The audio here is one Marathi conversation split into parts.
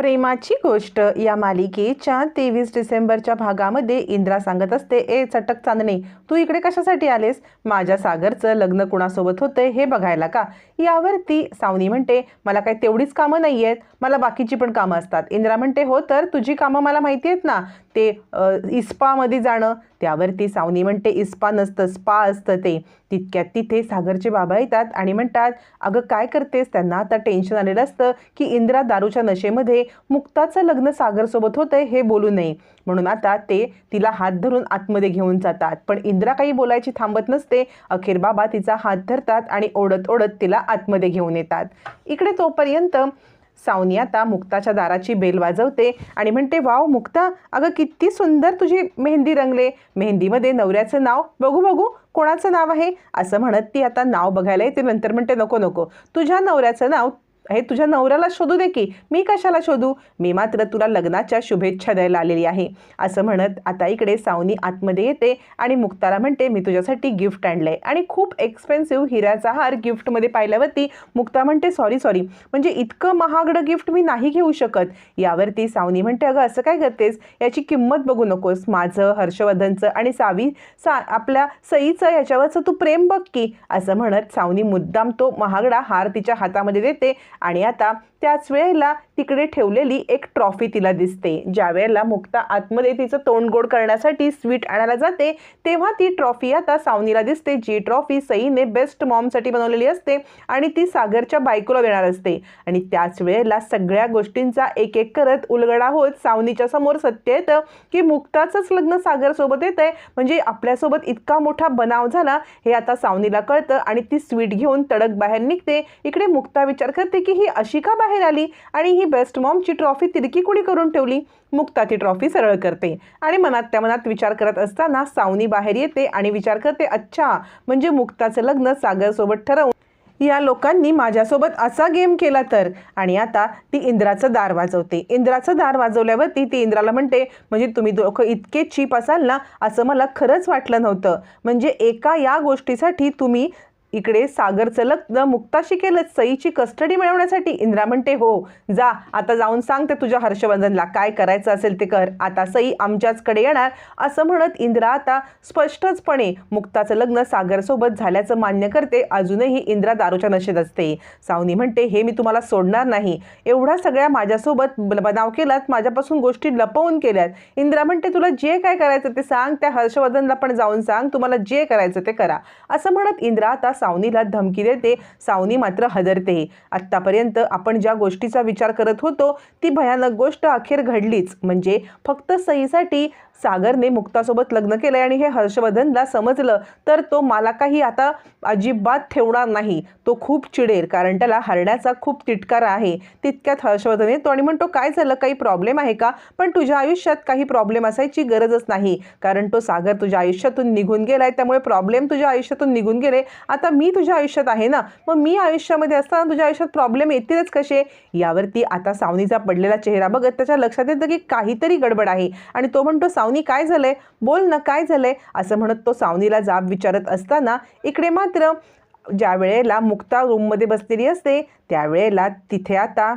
प्रेमाची गोष्ट. या मालिकेच्या तेवीस डिसेंबरच्या भागामध्ये इंद्रा सांगत असते ए चटक चांदणे तू इकडे कशासाठी आलेस? माझ्या सागरचं लग्न कुणासोबत होतं हे बघायला का? यावरती सावनी म्हणते मला काही तेवढीच कामं नाही आहेत मला बाकीची पण कामं असतात. इंद्रा म्हणते हो तर तुझी कामं मला माहिती आहेत ना? ते इस्पामध्ये जाणं त्यावरती सावनी म्हणते इस्पा नसतं स्पा असतं ते. तितक्यात तिथे सागरचे बाबा येतात आणि म्हणतात अगं काय करतेस? त्यांना आता टेन्शन आलेलं असतं की इंद्रा दारूच्या नशेमध्ये मुक्ताचं लग्न सागरसोबत होतंय हे बोलू नये. म्हणून आता ते तिला हात धरून आतमध्ये घेऊन जातात. पण इंद्रा काही बोलायची थांबत नसते. अखेर बाबा तिचा हात धरतात आणि ओढत ओढत तिला आतमध्ये घेऊन येतात. इकडे तोपर्यंत सावनी आता मुक्ताच्या दाराची बेल वाजवते आणि म्हणते वाव मुक्ता अगं किती सुंदर तुझी मेहंदी रंगले. मेहंदीमध्ये नवऱ्याचं नाव बघू बघू कोणाचं नाव आहे? असं म्हणत ती आता नाव बघायला येते. नंतर म्हणते नको नको. तुझ्या नवऱ्याचं नाव हे तुझ्या नवऱ्याला शोधू दे की. मी कशाला शोधू? मी मात्र तुला लग्नाच्या शुभेच्छा द्यायला आलेली आहे. असं म्हणत आता इकडे सावनी आतमध्ये येते आणि मुक्ताला म्हणते मी तुझ्यासाठी गिफ्ट आणलंय. आणि खूप एक्सपेन्सिव्ह हिऱ्याचा हार गिफ्टमध्ये पाहिल्यावरती मुक्ता म्हणते सॉरी सॉरी म्हणजे इतकं महागडं गिफ्ट मी नाही घेऊ शकत. यावरती सावनी म्हणते अगं असं काय करतेस? याची किंमत बघू नकोस. माझं हर्षवर्धनचं आणि सावी सा आपल्या सईचं याच्यावरचं तू प्रेम बघ की. असं म्हणत सावनी मुद्दाम तो महागडा हार तिच्या हातामध्ये देते आणि आता त्याच वेळेला तिकडे ठेवलेली एक ट्रॉफी तिला दिसते. ज्या वेळेला मुक्ता आतमध्ये तिचं तोंड गोड करण्यासाठी स्वीट आणायला जाते तेव्हा ती ट्रॉफी आता सावनीला दिसते जी ट्रॉफी सईने बेस्ट मॉमसाठी बनवलेली असते आणि ती सागरच्या बायकोला देणार असते. आणि त्याच वेळेला सगळ्या गोष्टींचा एक एक करत उलगडा होत सावनीच्या समोर सत्य येतं की मुक्ताचंच लग्न सागरसोबत येत आहे म्हणजे आपल्यासोबत इतका मोठा बनाव झाला हे आता सावनीला कळतं आणि ती स्वीट घेऊन तडक बाहेर निघते. इकडे मुक्ता विचार करते की ही अशी का बाहेर आली आणि ही बेस्ट मॉमची ट्रॉफी तिरकी कुणी करून ठेवली? मुक्ता ती ट्रॉफी सरळ करते. आणि मनात त्या मनात विचार करत असताना सावनी बाहेर येते आणि विचार करते अच्छा म्हणजे मुक्ताचं लग्न सागरसोबत ठरवून या लोकांनी माझ्यासोबत असा गेम केला तर? आणि आता ती इंद्राचं दार वाजवते. इंद्राचं दार वाजवल्यावरती ती इंद्राला म्हणते म्हणजे तुम्ही दोघं इतके चीप असाल ना असं मला खरंच वाटलं नव्हतं. म्हणजे एका या गोष्टीसाठी तुम्ही इकडे सागरचं लग्न मुक्ताशी केलं सईची कस्टडी मिळवण्यासाठी. इंद्रा म्हणते हो जा आता जाऊन सांग ते तुझ्या हर्षवर्धनला. काय करायचं असेल ते कर. आता सई आमच्याचकडे येणार. असं म्हणत इंद्रा आता स्पष्टचपणे मुक्ताचं लग्न सागरसोबत झाल्याचं मान्य करते. अजूनही इंद्रा दारूच्या नशेत असते. सावनी म्हणते हे मी तुम्हाला सोडणार नाही. एवढा सगळ्या माझ्यासोबत बनाव केलात. माझ्यापासून गोष्टी लपवून केल्यात. इंद्रा म्हणते तुला जे काय करायचं ते सांग. त्या हर्षवर्धनला पण जाऊन सांग. तुम्हाला जे करायचं ते करा. असं म्हणत इंद्रा आता सावनीला धमकी देते सावनी मात्र हदरते. आत्तापर्यंत आपण ज्या गोष्टीचा विचार करत होतो ती भयानक गोष्ट अखेर घडलीच. म्हणजे फक्त सईसाठी सागरने मुक्तासोबत लग्न केलं आणि हे हर्षवर्धनला समजलं तर तो मला काही आता अजिबात ठेवणार नाही. तो खूप चिडेल कारण त्याला हरण्याचा खूप तिटकारा आहे. तितक्यात हर्षवर्धन येतो आणि म्हणतो काय झालं? काही प्रॉब्लेम आहे का? पण तुझ्या आयुष्यात काही प्रॉब्लेम असायची गरजच नाही. कारण तो सागर तुझ्या आयुष्यातून निघून गेलाय त्यामुळे प्रॉब्लेम तुझ्या आयुष्यातून निघून गेले. आता मी तुझ्या आयुष्यात आहे ना? मग मी आयुष्यामध्ये असताना तुझ्या आयुष्यात प्रॉब्लेम येतीलच कसे? यावरती आता सावनीचा पडलेला चेहरा बघत त्याच्या लक्षात येतं की काहीतरी गडबड आहे. आणि तो म्हणतो सावनी काय झालंय? बोल ना काय झालंय? असं म्हणत तो सावनीला जाब विचारत असताना इकडे मात्र ज्या वेळेला मुक्ता रूममध्ये बसलेली असते त्यावेळेला तिथे आता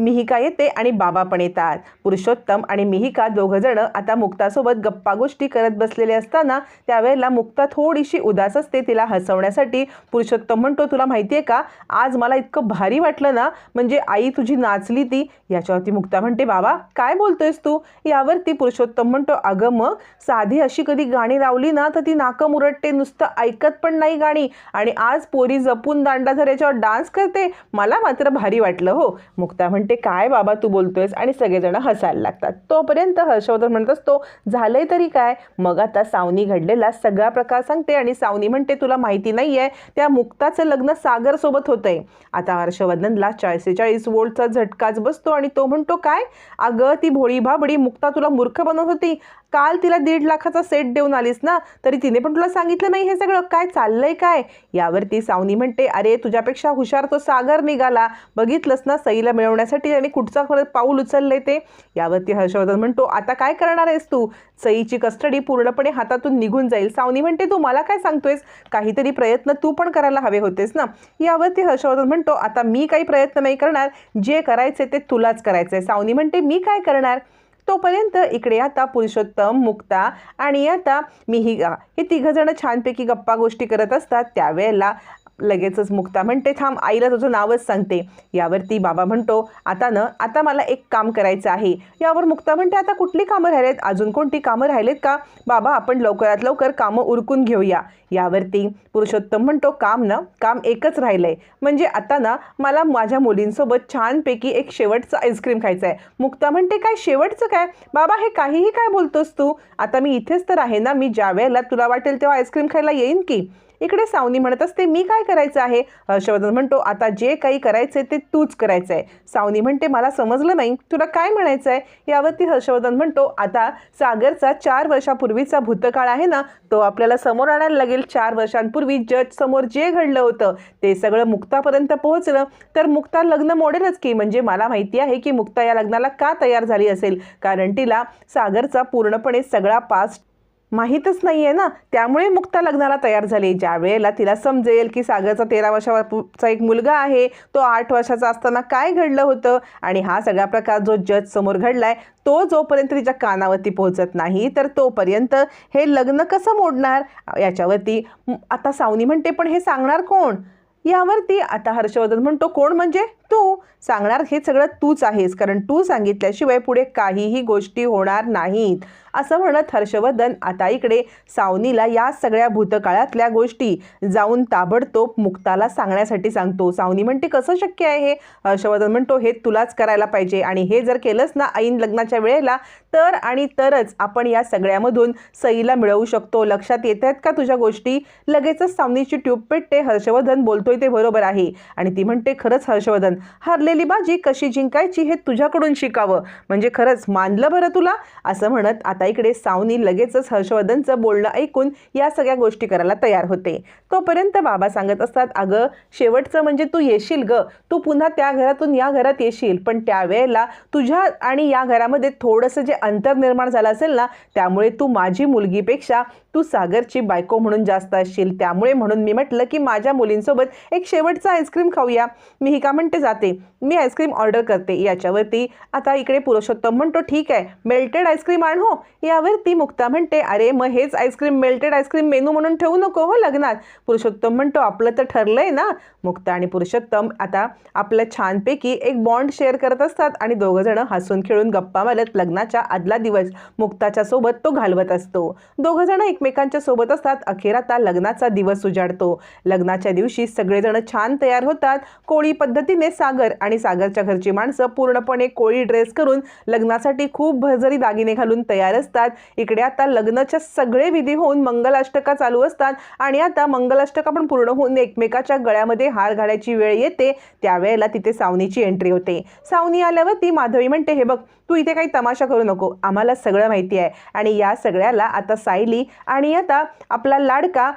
मिहिका येते आणि बाबा पण येतात. पुरुषोत्तम आणि मिहिका दोघंजणं आता मुक्तासोबत गप्पा गोष्टी करत बसलेले असताना त्यावेळेला मुक्ता थोडीशी उदास असते. तिला हसवण्यासाठी पुरुषोत्तम म्हणतो तुला माहिती आहे का? आज मला इतकं भारी वाटलं ना म्हणजे आई तुझी नाचली ती. याच्यावरती मुक्ता म्हणते बाबा काय बोलतोयस तू? यावरती पुरुषोत्तम म्हणतो अगं मग साधी अशी कधी गाणी लावली ना तर ती नाकं मुरटते नुसतं ऐकत पण नाही गाणी. आणि आज पोरी जपून दांडा धर याच्यावर डान्स करते मला मात्र भारी वाटलं हो. मुक्ता म्हणते काय बाबा तू बोलतोयस? आणि सगळेजण हसायला लागतात. तोपर्यंत हर्षवर्धन म्हणत असतो झालंय तरी काय? मग आता सावनी घडलेला सगळा प्रकार सांगते आणि सावनी म्हणते तुला माहिती नाही आहे त्या मुक्ताचं लग्न सागरसोबत होतंय. आता हर्षवर्धनला चाळीसेचाळीस वोल्टचा झटकाच बसतो आणि तो म्हणतो काय? अगं ती भोळी भाबडी मुक्ता तुला मूर्ख बनवत होती. काल तिला दीड लाखाचा सेट देऊन आलीस ना तरी तिने पण तुला सांगितलं नाही हे सगळं. काय चाललंय काय? यावरती सावनी म्हणते अरे तुझ्यापेक्षा हुशार तो सागर निघाला. बघितलंस ना सईला मिळवण्यासाठी त्याने कुठचा खरं पाऊल उचललंय ते? यावरती हर्षवर्धन म्हणतो आता काय करणार आहेस तू? सईची कस्टडी पूर्णपणे हातातून निघून जाईल. सावनी म्हणते तू मला काय सांगतोयस? काहीतरी प्रयत्न तू पण करायला हवे होतेस ना? यावरती हर्षवर्धन म्हणतो आता मी काही प्रयत्न नाही करणार. जे करायचे ते तुलाच करायचंय. सावनी म्हणते मी काय करणार? तोपर्यंत इकडे आता पुरुषोत्तम मुक्ता आणि आता मिहिगा हे तिघंजणं छानपैकी गप्पा गोष्टी करत असतात. त्यावेळेला लगेचच मुक्ता म्हणते थांब आईला तुझं नावच सांगते. यावरती बाबा म्हणतो आता न आता मला एक काम करायचं आहे. यावर मुक्ता म्हणते आता कुठली कामं राहिलेत? अजून कोणती कामं राहिलेत का? बाबा आपण लवकरात लवकर कामं उरकून घेऊया. यावरती पुरुषोत्तम म्हणतो काम ना काम एकच राहिलंय. म्हणजे आता ना मला माझ्या मुलींसोबत छानपैकी एक शेवटचं आईस्क्रीम खायचं आहे मुक्ता म्हणते काय शेवटचं काय? बाबा हे काहीही काय बोलतोस तू? आता मी इथेच तर आहे ना मी ज्या वेळेला तुला वाटेल तेव्हा आईस्क्रीम खायला येईन की? इकडे सावनी म्हणत असते मी काय करायचं आहे? हर्षवर्धन म्हणतो आता जे काही करायचंय ते तूच करायचं आहे सावनी म्हणते मला समजलं नाही तुला काय म्हणायचं आहे यावरती हर्षवर्धन म्हणतो आता सागरचा चार वर्षापूर्वीचा भूतकाळ आहे ना तो आपल्याला समोर आणायला लागेल. चार वर्षांपूर्वी जज समोर जे घडलं होतं ते सगळं मुक्तापर्यंत पोहोचलं. तर मुक्ता लग्न मोडेलच की म्हणजे मला माहिती आहे की मुक्ता या लग्नाला का तयार झाली असेल? कारण तिला सागरचा पूर्णपणे सगळा पास्ट माहीतच नाही आहे ना. त्यामुळे मुक्ता लग्नाला तयार झाली. ज्या वेळेला तिला समजेल की सागरचा तेरा वर्षाचा एक मुलगा आहे तो आठ वर्षाचा असताना काय घडलं होतं? आणि हा सगळा प्रकार जो जज समोर घडलाय तो जोपर्यंत तिच्या कानावरती पोहोचत नाही तर तोपर्यंत हे लग्न कसं मोडणार? याच्यावरती आता सावनी म्हणते पण हे सांगणार कोण? यावरती आता हर्षवर्धन म्हणतो कोण म्हणजे? तू. सांगणार हे सगळं तूच आहेस कारण तू सांगितल्याशिवाय पुढे काहीही गोष्टी होणार नाहीत. असं म्हणत हर्षवर्धन आता इकडे सावनीला या सगळ्या भूतकाळातल्या गोष्टी जाऊन ताबडतोब मुक्ताला सांगण्यासाठी सांगतो. सावनी म्हणते कसं शक्य आहे हे? हर्षवर्धन म्हणतो हे तुलाच करायला पाहिजे आणि हे जर केलंच ना ऐन लग्नाच्या वेळेला तर आणि तरच आपण या सगळ्यामधून सईला मिळवू शकतो. लक्षात येत आहेत का तुझ्या गोष्टी? लगेचच सावनीची ट्यूब पेटते हर्षवर्धन सांगतोय ते बरोबर आहे. आणि ती म्हणते खरंच हर्षवर्धन हरलेली बाजी कशी जिंकायची हे तुझ्याकडून शिकावं. म्हणजे खरंच मानलं बरं तुला? असं म्हणत आता इकडे सावनी लगेचच हर्षवर्धनचं बोलणं ऐकून या सगळ्या गोष्टी करायला तयार होते. तोपर्यंत बाबा सांगत असतात अगं शेवटचं म्हणजे तू येशील ग. तू पुन्हा त्या घरातून या घरात येशील. पण त्यावेळेला तुझ्या आणि या घरामध्ये थोडंसं जे अंतर निर्माण झालं असेल ना त्यामुळे तू माझी मुलगीपेक्षा तू सागरची बायको म्हणून जास्त असशील. त्यामुळे म्हणून मी म्हटलं की माझ्या मुलींसोबत एक शेवटचा आईस्क्रीम खाऊया. मी ही का म्हणते जाते. मी आईस्क्रीम ऑर्डर करते. याच्यावरती आता इकडे पुरुषोत्तम म्हणतो ठीक आहे मेल्टेड आईस्क्रीम आण हो. यावरती मुक्ता म्हणते अरे मग हेच आईस्क्रीम मेल्टेड आईस्क्रीम मेनू म्हणून ठेवू नको हो लग्नात. पुरुषोत्तम म्हणतो आपलं तर ठरलंय ना. मुक्ता आणि पुरुषोत्तम आता आपलं छानपैकी एक बॉन्ड शेअर करत असतात आणि दोघं जण हसून खेळून गप्पा मारत लग्नाच्या आदला दिवस मुक्ताच्या सोबत तो घालवत असतो. दोघं जण एकमेकांच्या सोबत असतात अखेर आता लग्नाचा दिवस उजाडतो. लग्नाच्या दिवशी सगळेजण छान तयार होतात. कोळी पद्धतीने सागर आणि सागरच्या घरची माणसं पूर्णपणे कोळी ड्रेस करून लग्नासाठी खूप भरजरी दागिने घालून तयार असतात. इकडे आता लग्नाच्या सगळे विधी होऊन मंगलाष्टका चालू असतात आणि आता मंगलाष्टका पण पूर्ण होऊन एकमेकाच्या गळ्यामध्ये हार घालायची वेळ येते. त्यावेळेला तिथे सावनीची एंट्री होते. सावनी आल्यावर ती माधवी म्हणते हे बघ तू इथे काही तमाशा करू नको. आम्हाला सगळं माहिती आहे. आणि या सगळ्याला आता सायली आणि आता आपला लाडका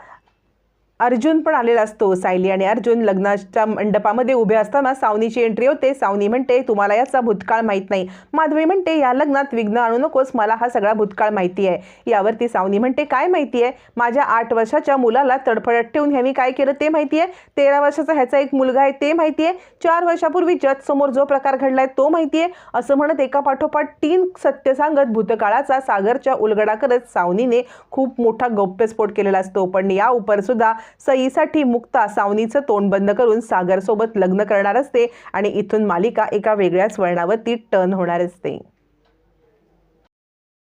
अर्जुन पण आलेला असतो सायली आणि अर्जुन लग्नाच्या मंडपामध्ये उभे असताना सावनीची एंट्री होते. सावनी म्हणते तुम्हाला याचा भूतकाळ माहीत नाही. माधवी म्हणते या लग्नात विघ्न आणू नकोस मला हा सगळा भूतकाळ माहिती आहे. यावरती सावनी म्हणते काय माहिती आहे? माझ्या आठ वर्षाच्या मुलाला तडफडत ठेवून ह्यानी काय केलं ते माहिती आहे? तेरा वर्षाचा ह्याचा एक मुलगा आहे ते माहिती आहे? चार वर्षापूर्वी जत समोर जो प्रकार घडलाय तो माहिती आहे? असं म्हणत एका पाठोपाठ तीन सत्य सांगत भूतकाळाचा सागरच्या उलगडा करत सावनीने खूप मोठा गौप्यस्फोट केलेला असतो. पण या उपर सुद्धा सईसाठी मुक्ता सावनीचं तोंड बंद करून सागरसोबत लग्न करणार असते आणि इथून मालिका एका वेगळ्याच वळणावरती टर्न होणार असते.